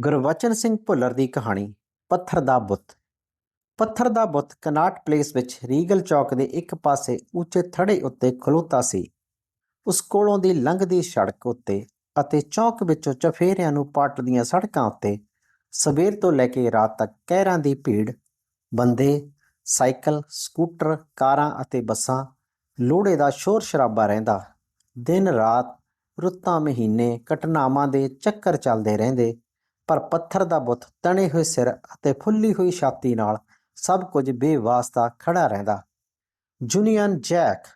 ਗੁਰਵਚਨ ਸਿੰਘ ਭੁੱਲਰ ਦੀ ਕਹਾਣੀ, ਪੱਥਰ ਦਾ ਬੁੱਤ। ਪੱਥਰ ਦਾ ਬੁੱਤ ਕਨਾਟ ਪਲੇਸ ਵਿੱਚ ਰੀਗਲ ਚੌਕ ਦੇ ਇੱਕ ਪਾਸੇ ਉੱਚੇ ਥੜੇ ਉੱਤੇ ਖਲੋਤਾ ਸੀ। ਉਸ ਕੋਲੋਂ ਦੀ ਲੰਘਦੀ ਸੜਕ ਉੱਤੇ ਅਤੇ ਚੌਕ ਵਿੱਚੋਂ ਚਫੇਰਿਆਂ ਨੂੰ ਪਾਟਦੀਆਂ ਸੜਕਾਂ ਉੱਤੇ ਸਵੇਰ ਤੋਂ ਲੈ ਕੇ ਰਾਤ ਤੱਕ ਕਹਿਰਾਂ ਦੀ ਭੀੜ, ਬੰਦੇ, ਸਾਈਕਲ, ਸਕੂਟਰ, ਕਾਰਾਂ ਅਤੇ ਬੱਸਾਂ ਲੋੜੇ ਦਾ ਸ਼ੋਰ ਸ਼ਰਾਬਾ ਰਹਿੰਦਾ। ਦਿਨ ਰਾਤ ਰੁੱਤਾਂ ਮਹੀਨੇ ਘਟਨਾਵਾਂ ਦੇ ਚੱਕਰ ਚੱਲਦੇ ਰਹਿੰਦੇ। ਪਰ ਪੱਥਰ ਦਾ ਬੁੱਤ ਤਣੇ ਹੋਏ ਸਿਰ ਅਤੇ ਫੁੱਲੀ ਹੋਈ ਛਾਤੀ ਨਾਲ ਸਭ ਕੁਝ ਬੇਵਾਸਤਾ ਖੜਾ ਰਹਿੰਦਾ। ਜੂਨੀਅਨ ਜੈਕ,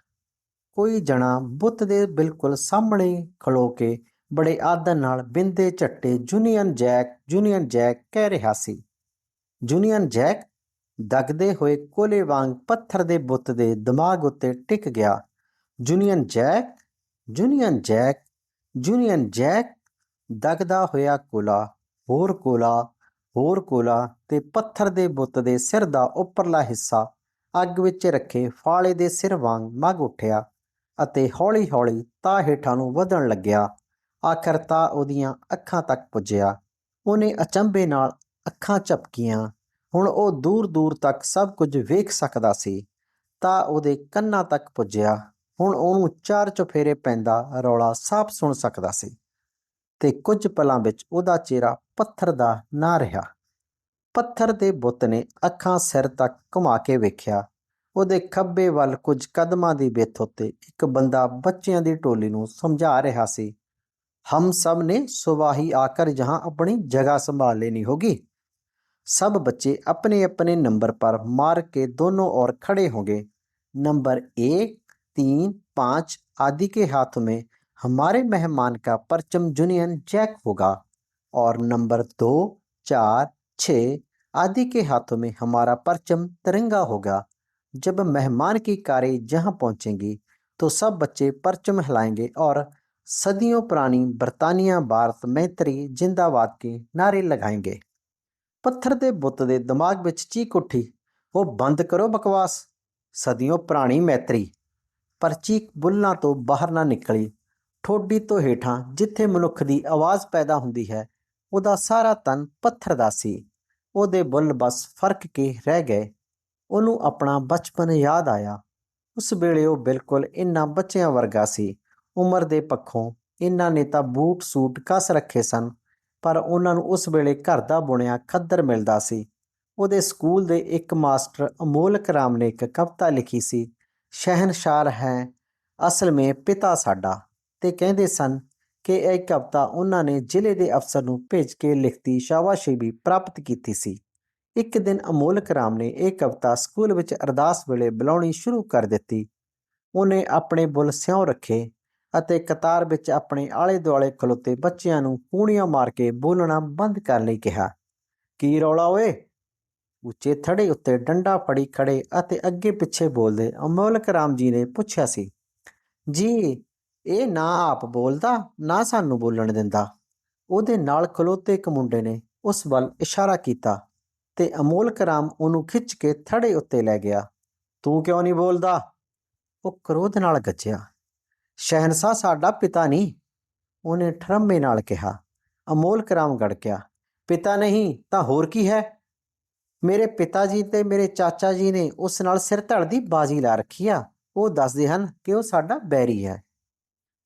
ਕੋਈ ਜਣਾ ਬੁੱਤ ਦੇ ਬਿਲਕੁਲ ਸਾਹਮਣੇ ਖਲੋ ਕੇ ਬੜੇ ਆਦਰ ਨਾਲ ਬਿੰਦੇ ਝੱਟੇ ਜੂਨੀਅਨ ਜੈਕ ਜੂਨੀਅਨ ਜੈਕ ਕਹਿ ਰਿਹਾ ਸੀ। ਜੂਨੀਅਨ ਜੈਕ ਦਗਦੇ ਹੋਏ ਕੋਲੇ ਵਾਂਗ ਪੱਥਰ ਦੇ ਬੁੱਤ ਦੇ ਦਿਮਾਗ ਉੱਤੇ ਟਿਕ ਗਿਆ। Union Jack Union Jack Union Jack ਦਗਦਾ ਹੋਇਆ ਕੋਲਾ ਹੋਰ ਕੋਲਾ ਹੋਰ ਕੋਲਾ ਤੇ ਪੱਥਰ ਦੇ ਬੁੱਤ ਦੇ ਸਿਰ ਦਾ ਉੱਪਰਲਾ ਹਿੱਸਾ ਅੱਗ ਵਿੱਚ ਰੱਖੇ ਫਾਲੇ ਦੇ ਸਿਰ ਵਾਂਗ ਮੱਗ ਉੱਠਿਆ ਅਤੇ ਹੌਲੀ-ਹੌਲੀ ਤਾਂ ਹੇਠਾਂ ਨੂੰ ਵਧਣ ਲੱਗਿਆ। ਆਖਰ ਤਾਂ ਉਹਦੀਆਂ ਅੱਖਾਂ ਤੱਕ ਪੁੱਜਿਆ। ਉਹਨੇ ਅਚੰਭੇ ਨਾਲ ਅੱਖਾਂ ਝਪਕੀਆਂ। ਹੁਣ ਉਹ ਦੂਰ-ਦੂਰ ਤੱਕ ਸਭ ਕੁਝ ਵੇਖ ਸਕਦਾ ਸੀ। ਤਾਂ ਉਹਦੇ ਕੰਨਾਂ ਤੱਕ ਪੁੱਜਿਆ। ਹੁਣ ਉਹਨੂੰ ਚਾਰ ਚੁਫੇਰੇ ਪੈਂਦਾ ਰੌਲਾ ਸਾਫ਼ ਸੁਣ ਸਕਦਾ ਸੀ। ਤੇ ਕੁਝ ਪਲਾਂ ਵਿੱਚ ਉਹਦਾ ਚਿਹਰਾ ਪੱਥਰ ਦਾ ਨਾ ਰਿਹਾ ਪੱਥਰ ਦੇ ਬੁੱਤ ਨੇ ਅੱਖਾਂ ਸਿਰ ਤੱਕ ਘੁਮਾ ਕੇ ਵੇਖਿਆ ਉਹਦੇ ਖੱਬੇ ਵੱਲ ਕੁਝ ਕਦਮਾਂ ਦੀ ਵਿੱਥ ਉੱਤੇ ਇੱਕ ਬੰਦਾ ਬੱਚਿਆਂ ਦੀ ਟੋਲੀ ਨੂੰ ਸਮਝਾ ਰਿਹਾ ਸੀ ਹਮ ਸਭ ਨੇ ਸੁਬਾਹੀ ਆਕਰ ਜਹਾਂ ਆਪਣੀ ਜਗ੍ਹਾ ਸੰਭਾਲ ਲੈਣੀ ਹੋਗੀ सब बच्चे अपने अपने नंबर पर मार के दोनों ओर खड़े होंगे नंबर एक तीन पाँच आदि के हाथों में हमारे मेहमान का परचम जूनियन जैक होगा और नंबर दो चार छः आदि के हाथों में हमारा परचम तिरंगा होगा जब मेहमान की कारें जहां पहुंचेंगी तो सब बच्चे परचम हिलाएंगे और सदियों पुरानी बरतानिया भारत मैत्री जिंदाबाद के नारे लगाएंगे ਪੱਥਰ ਦੇ ਬੁੱਤ ਦੇ ਦਿਮਾਗ ਵਿੱਚ ਚੀਕ ਉੱਠੀ ਉਹ ਬੰਦ ਕਰੋ ਬਕਵਾਸ ਸਦੀਆਂ ਪੁਰਾਣੀ ਮੈਤਰੀ ਪਰ ਚੀਕ ਬੁੱਲਾਂ ਤੋਂ ਬਾਹਰ ਨਾ ਨਿਕਲੀ ਠੋਡੀ ਤੋਂ ਹੇਠਾਂ ਜਿੱਥੇ ਮਨੁੱਖ ਦੀ ਆਵਾਜ਼ ਪੈਦਾ ਹੁੰਦੀ ਹੈ, ਉਹਦਾ ਸਾਰਾ ਤਨ ਪੱਥਰ ਦਾ ਸੀ। ਉਹਦੇ ਬੁੱਲ ਬਸ ਫ਼ਰਕ ਕੇ ਰਹਿ ਗਏ। ਉਹਨੂੰ ਆਪਣਾ ਬਚਪਨ ਯਾਦ ਆਇਆ। ਉਸ ਵੇਲੇ ਉਹ ਬਿਲਕੁਲ ਇਨ੍ਹਾਂ ਬੱਚਿਆਂ ਵਰਗਾ ਸੀ। ਉਮਰ ਦੇ ਪੱਖੋਂ ਇਨ੍ਹਾਂ ਨੇ ਤਾਂ ਬੂਟ ਸੂਟ ਕੱਸ ਰੱਖੇ ਸਨ, ਪਰ ਉਹਨਾਂ ਨੂੰ ਉਸ ਵੇਲੇ ਘਰ ਦਾ ਬੁਣਿਆ ਖੱਦਰ ਮਿਲਦਾ ਸੀ। ਉਹਦੇ ਸਕੂਲ ਦੇ ਇੱਕ ਮਾਸਟਰ ਅਮੋਲਕ ਰਾਮ ਨੇ ਇੱਕ ਕਵਿਤਾ ਲਿਖੀ ਸੀ ਸ਼ਹਿਨशाह ਹੈ ਅਸਲ ਮੇ ਪਿਤਾ ਸਾਡਾ। ਤੇ ਕਹਿੰਦੇ ਸਨ ਕਿ ਇਹ ਕਵਿਤਾ ਉਹਨਾਂ ਨੇ ਜ਼ਿਲ੍ਹੇ ਦੇ ਅਫਸਰ ਨੂੰ ਭੇਜ ਕੇ ਲਿਖਤੀ ਸ਼ਾਬਾਸ਼ੀ ਵੀ ਪ੍ਰਾਪਤ ਕੀਤੀ ਸੀ। ਇੱਕ ਦਿਨ ਅਮੋਲਕ ਰਾਮ ਨੇ ਇਹ ਕਵਿਤਾ ਸਕੂਲ ਵਿੱਚ ਅਰਦਾਸ ਵੇਲੇ ਬੁਲਾਉਣੀ ਸ਼ੁਰੂ ਕਰ ਦਿੱਤੀ। ਉਹਨੇ ਆਪਣੇ ਬੁੱਲ ਸਿਉਂ ਰੱਖੇ ਅਤੇ ਕਤਾਰ ਵਿੱਚ ਆਪਣੇ ਆਲੇ ਦੁਆਲੇ ਖਲੋਤੇ ਬੱਚਿਆਂ ਨੂੰ ਕੂਣੀਆਂ ਮਾਰ ਕੇ ਬੋਲਣਾ ਬੰਦ ਕਰਨ ਲਈ ਕਿਹਾ, ਕੀ ਰੌਲਾ ਓਏ? ਉੱਚੇ ਥੜੇ ਉੱਤੇ ਡੰਡਾ ਫੜੀ ਖੜੇ ਅਤੇ ਅੱਗੇ ਪਿੱਛੇ ਬੋਲਦੇ ਅਮੋਲਕ ਰਾਮ ਜੀ ਨੇ ਪੁੱਛਿਆ ਸੀ, ਜੀ ਇਹ ਨਾ ਆਪ ਬੋਲਦਾ, ਨਾ ਸਾਨੂੰ ਬੋਲਣ ਦਿੰਦਾ। ਉਹਦੇ ਨਾਲ ਖਲੋਤੇ ਇੱਕ ਮੁੰਡੇ ਨੇ ਉਸ ਵੱਲ ਇਸ਼ਾਰਾ ਕੀਤਾ ਤੇ ਅਮੋਲ ਕਰਾਮ ਉਹਨੂੰ ਖਿੱਚ ਕੇ ਥੜੇ ਉੱਤੇ ਲੈ ਗਿਆ। ਤੂੰ ਕਿਉਂ ਨਹੀਂ ਬੋਲਦਾ? ਉਹ ਕ੍ਰੋਧ ਨਾਲ ਗੱਜਿਆ। ਸ਼ਹਿਨशाह ਸਾਡਾ ਪਿਤਾ ਨਹੀਂ, ਉਹਨੇ ਠਰਮੇ ਨਾਲ ਕਿਹਾ। ਅਮੋਲ ਕਰਾਮ ਗੜਕਿਆ। ਪਿਤਾ ਨਹੀਂ, ਤਾਂ ਹੋਰ ਕੀ ਹੈ? ਮੇਰੇ ਪਿਤਾ ਜੀ ਤੇ ਮੇਰੇ ਚਾਚਾ ਜੀ ਨੇ ਉਸ ਨਾਲ ਸਿਰ ਧੜ ਦੀ ਬਾਜੀ ਲਾ ਰੱਖੀ ਆ। ਉਹ ਦੱਸਦੇ ਹਨ ਕਿ ਉਹ ਸਾਡਾ ਬੈਰੀ ਹੈ।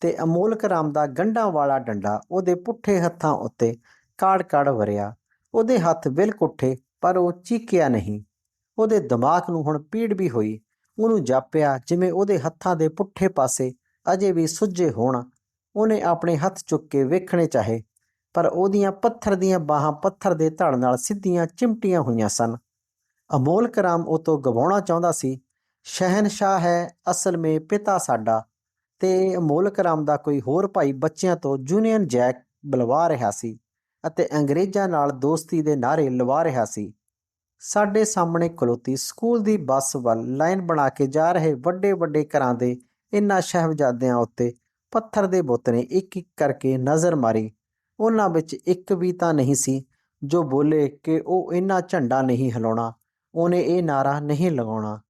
ਤੇ ਅਮੋਲਕ ਰਾਮ ਦਾ ਗੰਢਾਂ ਵਾਲਾ ਡੰਡਾ ਉਹਦੇ ਪੁੱਠੇ ਹੱਥਾਂ ਉੱਤੇ ਕਾੜ-ਕਾੜ ਵਰਿਆ। ਉਹਦੇ ਹੱਥ ਬਿਲਕੁਲ ਉੱਠੇ, ਪਰ ਉਹ ਚੀਕਿਆ ਨਹੀਂ। ਉਹਦੇ ਦਿਮਾਗ ਨੂੰ ਹੁਣ ਪੀੜ ਵੀ ਹੋਈ। ਉਹਨੂੰ ਜਾਪਿਆ ਜਿਵੇਂ ਉਹਦੇ ਹੱਥਾਂ ਦੇ ਪੁੱਠੇ ਪਾਸੇ ਅਜੇ ਵੀ ਸੁੱਜੇ ਹੋਣ। ਉਹਨੇ ਆਪਣੇ ਹੱਥ ਚੁੱਕ ਕੇ ਵੇਖਣੇ ਚਾਹੇ, ਪਰ ਉਹਦੀਆਂ ਪੱਥਰ ਦੀਆਂ ਬਾਹਾਂ ਪੱਥਰ ਦੇ ਧੜ ਨਾਲ ਸਿੱਧੀਆਂ ਚਿਮਟੀਆਂ ਹੋਈਆਂ ਸਨ। ਅਮੋਲਕ ਰਾਮ ਉਹ ਤੋਂ ਗਵਾਉਣਾ ਚਾਹੁੰਦਾ ਸੀ ਸ਼ਹਿਨशाह ਹੈ, ਅਸਲ ਮੇ ਪਿਤਾ ਸਾਡਾ। ਤੇ ਅਮੋਲ ਕਰਾਮ ਦਾ ਕੋਈ ਹੋਰ ਭਾਈ ਬੱਚਿਆਂ ਤੋਂ ਜੂਨੀਅਨ ਜੈਕ ਬੁਲਵਾ ਰਿਹਾ ਸੀ ਅਤੇ ਅੰਗਰੇਜ਼ਾਂ ਨਾਲ ਦੋਸਤੀ ਦੇ ਨਾਰੇ ਲਵਾ ਰਿਹਾ ਸੀ। ਸਾਡੇ ਸਾਹਮਣੇ ਖਲੋਤੀ ਸਕੂਲ ਦੀ ਬੱਸ ਵੱਲ ਲਾਈਨ ਬਣਾ ਕੇ ਜਾ ਰਹੇ ਵੱਡੇ ਵੱਡੇ ਘਰਾਂ ਦੇ ਇਨ੍ਹਾਂ ਸ਼ਹਿਬਜ਼ਾਦਿਆਂ ਉੱਤੇ ਪੱਥਰ ਦੇ ਬੁੱਤ ਨੇ ਇੱਕ ਇੱਕ ਕਰਕੇ ਨਜ਼ਰ ਮਾਰੀ। ਉਹਨਾਂ ਵਿੱਚ ਇੱਕ ਵੀ ਤਾਂ ਨਹੀਂ ਸੀ ਜੋ ਬੋਲੇ ਕਿ ਉਹ ਇਹਨਾਂ ਝੰਡਾ ਨਹੀਂ ਹਿਲਾਉਣਾ, ਉਹਨੇ ਇਹ ਨਾਰਾ ਨਹੀਂ ਲਗਾਉਣਾ।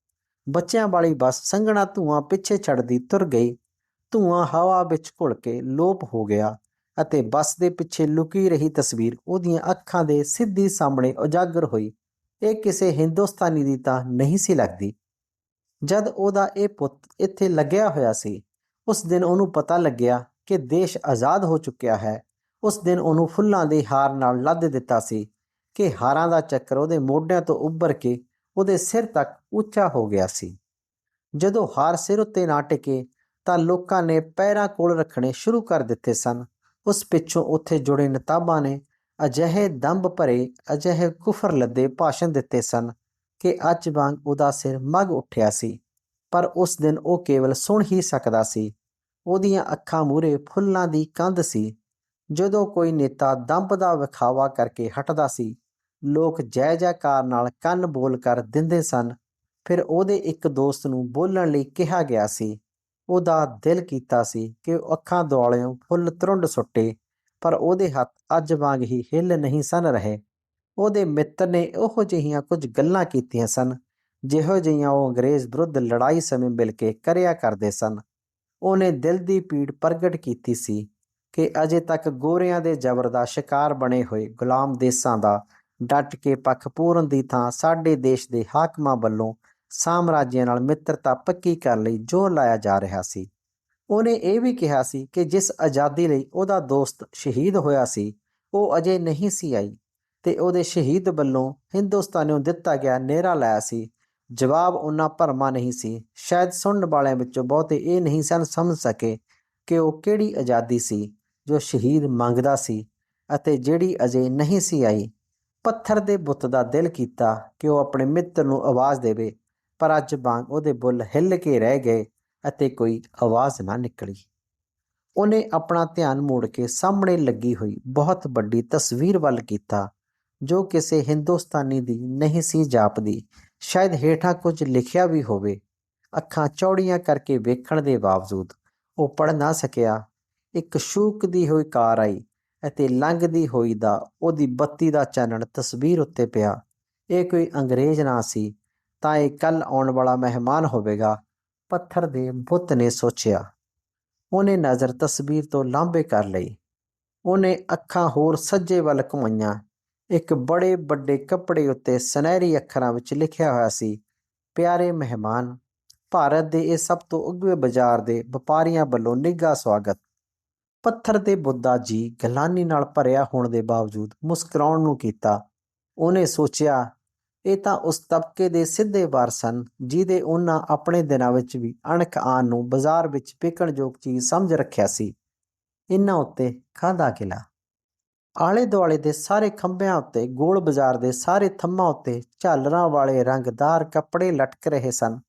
ਬੱਚਿਆਂ ਵਾਲੀ ਬੱਸ ਸੰਘਣਾ ਧੂਆਂ ਪਿੱਛੇ ਛੱਡਦੀ ਤੁਰ ਗਈ। ਧੂਆਂ ਹਵਾ ਵਿੱਚ ਘੁਲ ਕੇ ਲੋਪ ਹੋ ਗਿਆ ਅਤੇ ਬੱਸ ਦੇ ਪਿੱਛੇ ਲੁਕੀ ਰਹੀ ਤਸਵੀਰ ਉਹਦੀਆਂ ਅੱਖਾਂ ਦੇ ਸਿੱਧੀ ਸਾਹਮਣੇ ਉਜਾਗਰ ਹੋਈ। ਇਹ ਕਿਸੇ ਹਿੰਦੁਸਤਾਨੀ ਦੀ ਤਾਂ ਨਹੀਂ ਸੀ ਲੱਗਦੀ। ਜਦ ਉਹਦਾ ਇਹ ਪੁੱਤ ਇੱਥੇ ਲੱਗਿਆ ਹੋਇਆ ਸੀ, ਉਸ ਦਿਨ ਉਹਨੂੰ ਪਤਾ ਲੱਗਿਆ ਕਿ ਦੇਸ਼ ਆਜ਼ਾਦ ਹੋ ਚੁੱਕਿਆ ਹੈ। ਉਸ ਦਿਨ ਉਹਨੂੰ ਫੁੱਲਾਂ ਦੇ ਹਾਰ ਨਾਲ ਲੱਦ ਦਿੱਤਾ ਸੀ ਕਿ ਹਾਰਾਂ ਦਾ ਚੱਕਰ ਉਹਦੇ ਮੋਢਿਆਂ ਤੋਂ ਉੱਭਰ ਕੇ ਉਹਦੇ ਸਿਰ ਤੱਕ ਉੱਚਾ ਹੋ ਗਿਆ ਸੀ। ਜਦੋਂ ਹਾਰ ਸਿਰ ਉੱਤੇ ਨਾ ਟਿਕੇ ਤਾਂ ਲੋਕਾਂ ਨੇ ਪੈਰਾਂ ਕੋਲ ਰੱਖਣੇ ਸ਼ੁਰੂ ਕਰ ਦਿੱਤੇ ਸਨ। ਉਸ ਪਿੱਛੋਂ ਉੱਥੇ ਜੁੜੇ ਨਤਾਬਾਂ ਨੇ ਅਜਿਹੇ ਦੰਬ ਭਰੇ, ਅਜਿਹੇ ਕੁਫਰ ਲੱਦੇ ਭਾਸ਼ਣ ਦਿੱਤੇ ਸਨ ਕਿ ਅੱਜ ਵਾਂਗ ਉਹਦਾ ਸਿਰ ਮੱਗ ਉੱਠਿਆ ਸੀ। ਪਰ ਉਸ ਦਿਨ ਉਹ ਕੇਵਲ ਸੁਣ ਹੀ ਸਕਦਾ ਸੀ। ਉਹਦੀਆਂ ਅੱਖਾਂ ਮੂਰੇ ਫੁੱਲਾਂ ਦੀ ਕੰਧ ਸੀ। ਜਦੋਂ ਕੋਈ ਨੇਤਾ ਦੰਬ ਦਾ ਵਿਖਾਵਾ ਕਰਕੇ ਹਟਦਾ ਸੀ, ਲੋਕ ਜੈ ਜੈਕਾਰ ਨਾਲ ਕੰਨ ਬੋਲ ਕਰ ਦਿੰਦੇ ਸਨ। ਫਿਰ ਉਹਦੇ ਇੱਕ ਦੋਸਤ ਨੂੰ ਬੋਲਣ ਲਈ ਕਿਹਾ ਗਿਆ ਸੀ। ਉਹਦਾ ਦਿਲ ਕੀਤਾ ਸੀ ਕਿ ਉਹ ਅੱਖਾਂ ਦੁਆਲਿਓਂ ਫੁੱਲ ਤਰੁੰਡ ਸੁੱਟੇ, ਪਰ ਉਹਦੇ ਹੱਥ ਅੱਜ ਵਾਂਗ ਹੀ ਹਿੱਲ ਨਹੀਂ ਸਨ ਰਹੇ। ਉਹਦੇ ਮਿੱਤਰ ਨੇ ਉਹੋ ਜਿਹੀਆਂ ਕੁਝ ਗੱਲਾਂ ਕੀਤੀਆਂ ਸਨ, ਜਿਹੋ ਜਿਹੀਆਂ ਉਹ ਅੰਗਰੇਜ਼ ਵਿਰੁੱਧ ਲੜਾਈ ਸਮੇਂ ਮਿਲ ਕੇ ਕਰਿਆ ਕਰਦੇ ਸਨ। ਉਹਨੇ ਦਿਲ ਦੀ ਪੀੜ ਪ੍ਰਗਟ ਕੀਤੀ ਸੀ ਕਿ ਅਜੇ ਤੱਕ ਗੋਰਿਆਂ ਦੇ ਜ਼ਬਰ ਦਾ ਸ਼ਿਕਾਰ ਬਣੇ ਹੋਏ ਗੁਲਾਮ ਦੇਸਾਂ ਦਾ ਡਟ ਕੇ ਪੱਖ ਪੂਰਨ ਦੀ ਥਾਂ ਸਾਡੇ ਦੇਸ਼ ਦੇ ਹਾਕਮਾਂ ਵੱਲੋਂ ਸਾਮਰਾਜਿਆਂ ਨਾਲ ਮਿੱਤਰਤਾ ਪੱਕੀ ਕਰਨ ਲਈ ਜ਼ੋਰ ਲਾਇਆ ਜਾ ਰਿਹਾ ਸੀ। ਉਹਨੇ ਇਹ ਵੀ ਕਿਹਾ ਸੀ ਕਿ ਜਿਸ ਆਜ਼ਾਦੀ ਲਈ ਉਹਦਾ ਦੋਸਤ ਸ਼ਹੀਦ ਹੋਇਆ ਸੀ, ਉਹ ਅਜੇ ਨਹੀਂ ਸੀ ਆਈ ਤੇ ਉਹਦੇ ਸ਼ਹੀਦ ਵੱਲੋਂ ਹਿੰਦੁਸਤਾਨ ਨੂੰ ਦਿੱਤਾ ਗਿਆ ਨੇਰਾ ਲਾਇਆ ਸੀ। ਜਵਾਬ ਉਹਨਾਂ ਭਰਮਾ ਨਹੀਂ ਸੀ। ਸ਼ਾਇਦ ਸੁਣਨ ਵਾਲਿਆਂ ਵਿੱਚੋਂ ਬਹੁਤੇ ਇਹ ਨਹੀਂ ਸਨ ਸਮਝ ਸਕੇ ਕਿ ਉਹ ਕਿਹੜੀ ਆਜ਼ਾਦੀ ਸੀ ਜੋ ਸ਼ਹੀਦ ਮੰਗਦਾ ਸੀ ਅਤੇ ਜਿਹੜੀ ਅਜੇ ਨਹੀਂ ਸੀ ਆਈ। ਪੱਥਰ ਦੇ ਬੁੱਤ ਦਾ ਦਿਲ ਕੀਤਾ ਕਿ ਉਹ ਆਪਣੇ ਮਿੱਤਰ ਨੂੰ ਆਵਾਜ਼ ਦੇਵੇ ਪਰ ਅੱਜ ਵਾਂਗ ਉਹਦੇ ਬੁੱਲ ਹਿੱਲ ਕੇ ਰਹਿ ਗਏ ਅਤੇ ਕੋਈ ਆਵਾਜ਼ ਨਾ ਨਿਕਲੀ। ਉਹਨੇ ਆਪਣਾ ਧਿਆਨ ਮੋੜ ਕੇ ਸਾਹਮਣੇ ਲੱਗੀ ਹੋਈ ਬਹੁਤ ਵੱਡੀ ਤਸਵੀਰ ਵੱਲ ਕੀਤਾ, ਜੋ ਕਿਸੇ ਹਿੰਦੁਸਤਾਨੀ ਦੀ ਨਹੀਂ ਸੀ ਜਾਪਦੀ। ਸ਼ਾਇਦ ਹੇਠਾਂ ਕੁਝ ਲਿਖਿਆ ਵੀ ਹੋਵੇ। ਅੱਖਾਂ ਚੌੜੀਆਂ ਕਰਕੇ ਵੇਖਣ ਦੇ ਬਾਵਜੂਦ ਉਹ ਪੜ ਨਾ ਸਕਿਆ। ਇੱਕ ਸ਼ੂਕਦੀ ਹੋਈ ਕਾਰ ਆਈ ਅਤੇ ਲੰਘਦੀ ਹੋਈ ਦਾ ਉਹਦੀ ਬੱਤੀ ਦਾ ਚਾਨਣ ਤਸਵੀਰ ਉੱਤੇ ਪਿਆ। ਇਹ ਕੋਈ ਅੰਗਰੇਜ਼ ਨਾ ਸੀ ਤਾਂ ਇਹ ਕੱਲ ਆਉਣ ਵਾਲਾ ਮਹਿਮਾਨ ਹੋਵੇਗਾ, ਪੱਥਰ ਦੇ ਬੁੱਤ ਨੇ ਸੋਚਿਆ। ਉਹਨੇ ਨਜ਼ਰ ਤਸਵੀਰ ਤੋਂ ਲਾਂਭੇ ਕਰ ਲਈ। ਉਹਨੇ ਅੱਖਾਂ ਹੋਰ ਸੱਜੇ ਵੱਲ ਘੁਮਾਈਆਂ। ਇੱਕ ਬੜੇ ਵੱਡੇ ਕੱਪੜੇ ਉੱਤੇ ਸੁਨਹਿਰੀ ਅੱਖਰਾਂ ਵਿੱਚ ਲਿਖਿਆ ਹੋਇਆ ਸੀ, ਪਿਆਰੇ ਮਹਿਮਾਨ, ਭਾਰਤ ਦੇ ਇਹ ਸਭ ਤੋਂ ਉੱਘੇ ਬਾਜ਼ਾਰ ਦੇ ਵਪਾਰੀਆਂ ਵੱਲੋਂ ਨਿੱਘਾ ਸਵਾਗਤ। ਪੱਥਰ ਦੇ ਬੁੱਧਾ ਜੀ ਗਲਾਨੀ ਨਾਲ ਭਰਿਆ ਹੋਣ ਦੇ ਬਾਵਜੂਦ ਮੁਸਕਰਾਉਣ ਨੂੰ ਕੀਤਾ। ਉਹਨੇ ਸੋਚਿਆ ਇਹ ਤਾਂ ਉਸ ਤਬਕੇ ਦੇ ਸਿੱਧੇ ਵਾਰ ਸਨ ਜਿਹਦੇ ਉਹਨਾਂ ਆਪਣੇ ਦਿਨਾਂ ਵਿੱਚ ਵੀ ਅਣਖ ਆਣ ਨੂੰ ਬਾਜ਼ਾਰ ਵਿੱਚ ਵਿਕਣਯੋਗ ਚੀਜ਼ ਸਮਝ ਰੱਖਿਆ ਸੀ। ਇਹਨਾਂ ਉੱਤੇ ਖਾਦਾ ਕਿਲਾ ਆਲੇ ਦੁਆਲੇ ਦੇ ਸਾਰੇ ਖੰਭਿਆਂ ਉੱਤੇ, ਗੋਲ ਬਾਜ਼ਾਰ ਦੇ ਸਾਰੇ ਥੰਮਾਂ ਉੱਤੇ ਝਾਲਰਾਂ ਵਾਲੇ ਰੰਗਦਾਰ ਕੱਪੜੇ ਲਟਕ ਰਹੇ ਸਨ।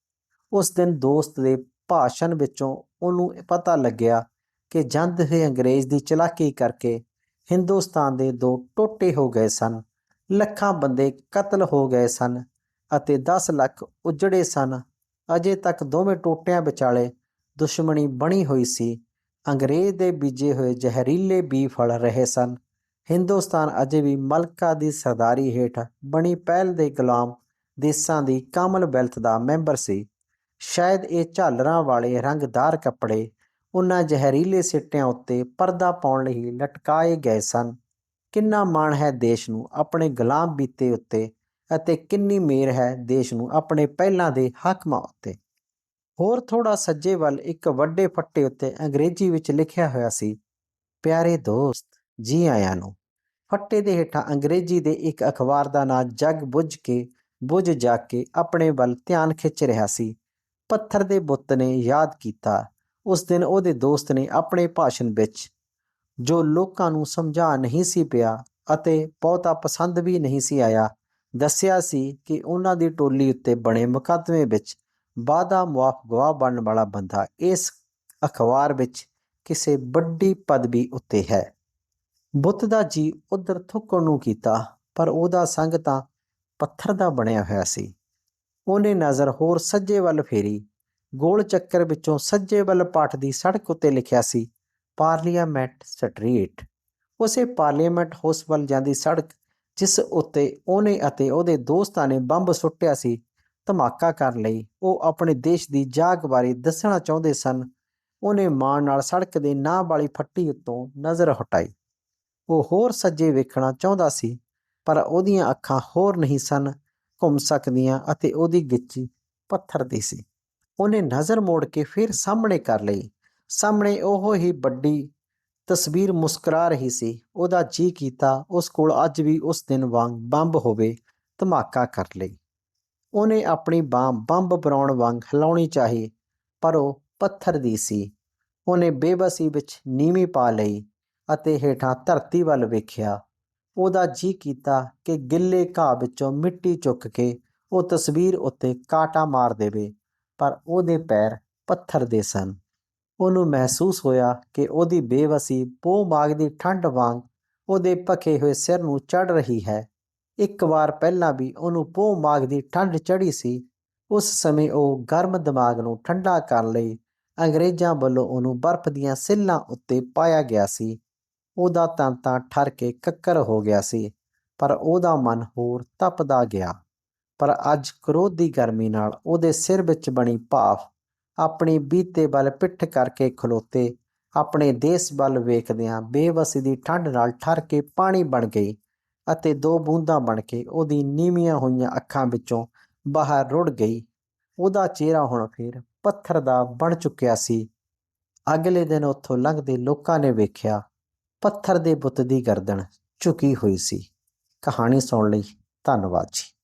ਉਸ ਦਿਨ ਦੋਸਤ ਦੇ ਭਾਸ਼ਣ ਵਿੱਚੋਂ ਉਹਨੂੰ ਪਤਾ ਲੱਗਿਆ ਕਿ ਜੰਦ ਹੋਏ ਅੰਗਰੇਜ਼ ਦੀ ਚਲਾਕੀ ਕਰਕੇ ਹਿੰਦੁਸਤਾਨ ਦੇ ਦੋ ਟੋਟੇ ਹੋ ਗਏ ਸਨ। ਲੱਖਾਂ ਬੰਦੇ ਕਤਲ ਹੋ ਗਏ ਸਨ ਅਤੇ 10 ਲੱਖ ਉਜੜੇ ਸਨ। ਅਜੇ ਤੱਕ ਦੋਵੇਂ ਟੋਟਿਆਂ ਵਿਚਾਲੇ ਦੁਸ਼ਮਣੀ ਬਣੀ ਹੋਈ ਸੀ। ਅੰਗਰੇਜ਼ ਦੇ ਬੀਜੇ ਹੋਏ ਜ਼ਹਿਰੀਲੇ ਬੀ ਫਲ ਰਹੇ ਸਨ। ਹਿੰਦੁਸਤਾਨ ਅਜੇ ਵੀ ਮਲਕਾ ਦੀ ਸਰਦਾਰੀ ਹੇਠ ਬਣੀ ਪਹਿਲ ਦੇ ਗੁਲਾਮ ਦੇਸਾਂ ਦੀ ਕਾਮਨਵੈਲਥ ਦਾ ਮੈਂਬਰ ਸੀ। ਸ਼ਾਇਦ ਇਹ ਝਾਲਰਾਂ ਵਾਲੇ ਰੰਗਦਾਰ ਕੱਪੜੇ ਉਹਨਾਂ ਜ਼ਹਿਰੀਲੇ ਸਿੱਟਿਆਂ ਉੱਤੇ ਪਰਦਾ ਪਾਉਣ ਲਈ ਲਟਕਾਏ ਗਏ ਸਨ। ਕਿੰਨਾ ਮਾਣ ਹੈ ਦੇਸ਼ ਨੂੰ ਆਪਣੇ ਗੁਲਾਮ ਬੀਤੇ ਉੱਤੇ ਅਤੇ ਕਿੰਨੀ ਮੇਰ ਹੈ ਦੇਸ਼ ਨੂੰ ਆਪਣੇ ਪਹਿਲਾਂ ਦੇ ਹਾਕਮਾਂ ਉੱਤੇ। ਹੋਰ ਥੋੜਾ ਸੱਜੇ ਵੱਲ ਇੱਕ ਵੱਡੇ ਫੱਟੇ ਉੱਤੇ ਅੰਗਰੇਜ਼ੀ ਵਿੱਚ ਲਿਖਿਆ ਹੋਇਆ ਸੀ, ਪਿਆਰੇ ਦੋਸਤ, ਜੀ ਆਇਆਂ ਨੂੰ। ਫੱਟੇ ਦੇ ਹੇਠਾਂ ਅੰਗਰੇਜ਼ੀ ਦੇ ਇੱਕ ਅਖਬਾਰ ਦਾ ਨਾਂ ਜਗ ਬੁੱਝ ਕੇ, ਬੁੱਝ ਜਾ ਕੇ ਆਪਣੇ ਵੱਲ ਧਿਆਨ ਖਿੱਚ ਰਿਹਾ ਸੀ। ਪੱਥਰ ਦੇ ਬੁੱਤ ਨੇ ਯਾਦ ਕੀਤਾ। ਉਸ ਦਿਨ ਉਹਦੇ ਦੋਸਤ ਨੇ ਆਪਣੇ ਭਾਸ਼ਣ ਵਿੱਚ ਜੋ ਲੋਕਾਂ ਨੂੰ ਸਮਝਾ ਨਹੀਂ ਸੀ ਪਿਆ ਅਤੇ ਬਹੁਤਾ ਪਸੰਦ ਵੀ ਨਹੀਂ ਸੀ ਆਇਆ, ਦੱਸਿਆ ਸੀ ਕਿ ਉਹਨਾਂ ਦੀ ਟੋਲੀ ਉੱਤੇ ਬਣੇ ਮੁਕੱਦਮੇ ਵਿੱਚ ਵਾਦਾ ਮੁਆਫ ਗਵਾਹ ਬਣਨ ਵਾਲਾ ਬੰਦਾ ਇਸ ਅਖਬਾਰ ਵਿੱਚ ਕਿਸੇ ਵੱਡੀ ਪਦਵੀ ਉੱਤੇ ਹੈ। ਬੁੱਤ ਦਾ ਜੀ ਉਧਰ ਥੁੱਕਣ ਨੂੰ ਕੀਤਾ, ਪਰ ਉਹਦਾ ਸੰਗ ਤਾਂ ਪੱਥਰ ਦਾ ਬਣਿਆ ਹੋਇਆ ਸੀ। ਉਹਨੇ ਨਜ਼ਰ ਹੋਰ ਸੱਜੇ ਵੱਲ ਫੇਰੀ, ਗੋਲ ਚੱਕਰ ਵਿੱਚੋਂ ਸੱਜੇ ਵੱਲ ਪਾਠ ਦੀ ਸੜਕ ਉੱਤੇ ਲਿਖਿਆ ਸੀ ਪਾਰਲੀਮੈਂਟ ਸਟਰੀਟ। ਉਸੇ ਪਾਰਲੀਮੈਂਟ ਹਾਊਸ ਵੱਲ ਜਾਂਦੀ ਸੜਕ, ਜਿਸ ਉੱਤੇ ਉਹਨੇ ਅਤੇ ਉਹਦੇ ਦੋਸਤਾਂ ਨੇ ਬੰਬ ਸੁੱਟਿਆ ਸੀ, ਧਮਾਕਾ ਕਰਨ ਲਈ। ਉਹ ਆਪਣੇ ਦੇਸ਼ ਦੀ ਜਾਗ ਬਾਰੇ ਦੱਸਣਾ ਚਾਹੁੰਦੇ ਸਨ। ਉਹਨੇ ਮਾਣ ਨਾਲ ਸੜਕ ਦੇ ਨਾਂ ਵਾਲੀ ਫੱਟੀ ਉੱਤੋਂ ਨਜ਼ਰ ਹਟਾਈ। ਉਹ ਹੋਰ ਸੱਜੇ ਵੇਖਣਾ ਚਾਹੁੰਦਾ ਸੀ, ਪਰ ਉਹਦੀਆਂ ਅੱਖਾਂ ਹੋਰ ਨਹੀਂ ਸਨ, ਘੁੰਮ ਸਕਦੀਆਂ ਅਤੇ ਉਹਦੀ ਗਿੱਚੀ ਪੱਥਰ ਦੀ ਸੀ। ਉਹਨੇ ਨਜ਼ਰ ਮੋੜ ਕੇ ਫਿਰ ਸਾਹਮਣੇ ਕਰ ਲਈ। ਸਾਹਮਣੇ ਉਹ ਹੀ ਵੱਡੀ ਤਸਵੀਰ ਮੁਸਕਰਾ ਰਹੀ ਸੀ। ਉਹਦਾ ਜੀ ਕੀਤਾ ਉਸ ਕੋਲ ਅੱਜ ਵੀ ਉਸ ਦਿਨ ਵਾਂਗ ਬੰਬ ਹੋਵੇ, ਧਮਾਕਾ ਕਰ ਲਈ। ਉਹਨੇ ਆਪਣੀ ਬਾਹ ਬੰਬ ਬਣਾਉਣ ਵਾਂਗ ਹਿਲਾਉਣੀ ਚਾਹੀ, ਪਰ ਉਹ ਪੱਥਰ ਦੀ ਸੀ। ਉਹਨੇ ਬੇਬਸੀ ਵਿੱਚ ਨੀਵੀਂ ਪਾ ਲਈ ਅਤੇ ਹੇਠਾਂ ਧਰਤੀ ਵੱਲ ਵੇਖਿਆ। ਉਹਦਾ ਜੀ ਕੀਤਾ ਕਿ ਗਿੱਲੇ ਘਾਹ ਵਿੱਚੋਂ ਮਿੱਟੀ ਚੁੱਕ ਕੇ ਉਹ ਤਸਵੀਰ ਉੱਤੇ ਕਾਟਾ ਮਾਰ ਦੇਵੇ, ਪਰ ਉਹਦੇ ਪੈਰ ਪੱਥਰ ਦੇ ਸਨ। ਉਹਨੂੰ ਮਹਿਸੂਸ ਹੋਇਆ ਕਿ ਉਹਦੀ ਬੇਵਸੀ ਪੋਹ ਮਾਗ ਦੀ ਠੰਡ ਵਾਂਗ ਉਹਦੇ ਭਖੇ ਹੋਏ ਸਿਰ ਨੂੰ ਚੜ ਰਹੀ ਹੈ। ਇੱਕ ਵਾਰ ਪਹਿਲਾਂ ਵੀ ਉਹਨੂੰ ਪੋਹ ਮਾਗ ਦੀ ਠੰਡ ਚੜੀ ਸੀ। ਉਸ ਸਮੇਂ ਉਹ ਗਰਮ ਦਿਮਾਗ ਨੂੰ ਠੰਡਾ ਕਰਨ ਲਈ। ਅੰਗਰੇਜ਼ਾਂ ਵੱਲੋਂ ਉਹਨੂੰ ਬਰਫ਼ ਦੀਆਂ ਸਿੱਲਾਂ ਉੱਤੇ ਪਾਇਆ ਗਿਆ ਸੀ। ਉਹਦਾ ਤਨ ਤਾਂ ਠਰ ਕੇ ਕੱਕਰ ਹੋ ਗਿਆ ਸੀ, ਪਰ ਉਹਦਾ ਮਨ ਹੋਰ ਤਪਦਾ ਗਿਆ। ਪਰ ਅੱਜ ਕ੍ਰੋਧ ਦੀ ਗਰਮੀ ਨਾਲ ਉਹਦੇ ਸਿਰ ਵਿੱਚ ਬਣੀ ਭਾਫ ਆਪਣੀ ਬੀਤੇ ਵੱਲ ਪਿੱਠ ਕਰਕੇ ਖਲੋਤੇ। ਆਪਣੇ ਦੇਸ਼ ਵੱਲ ਵੇਖਦਿਆਂ ਬੇਵਸੀ ਦੀ ਠੰਡ ਨਾਲ ਠਰ ਕੇ ਪਾਣੀ ਬਣ ਗਈ ਅਤੇ ਦੋ ਬੂੰਦਾਂ ਬਣ ਕੇ ਉਹਦੀ ਨੀਵੀਆਂ ਹੋਈਆਂ ਅੱਖਾਂ ਵਿੱਚੋਂ ਬਾਹਰ ਰੁੜ ਗਈ। ਉਹਦਾ ਚਿਹਰਾ ਹੁਣ ਫਿਰ ਪੱਥਰ ਦਾ ਬਣ ਚੁੱਕਿਆ ਸੀ। ਅਗਲੇ ਦਿਨ ਉੱਥੋਂ ਲੰਘਦੇ ਲੋਕਾਂ ਨੇ ਵੇਖਿਆ, ਪੱਥਰ ਦੇ ਬੁੱਤ ਦੀ ਗਰਦਨ ਝੁਕੀ ਹੋਈ ਸੀ। ਕਹਾਣੀ ਸੁਣ ਲਈ, ਧੰਨਵਾਦ ਜੀ।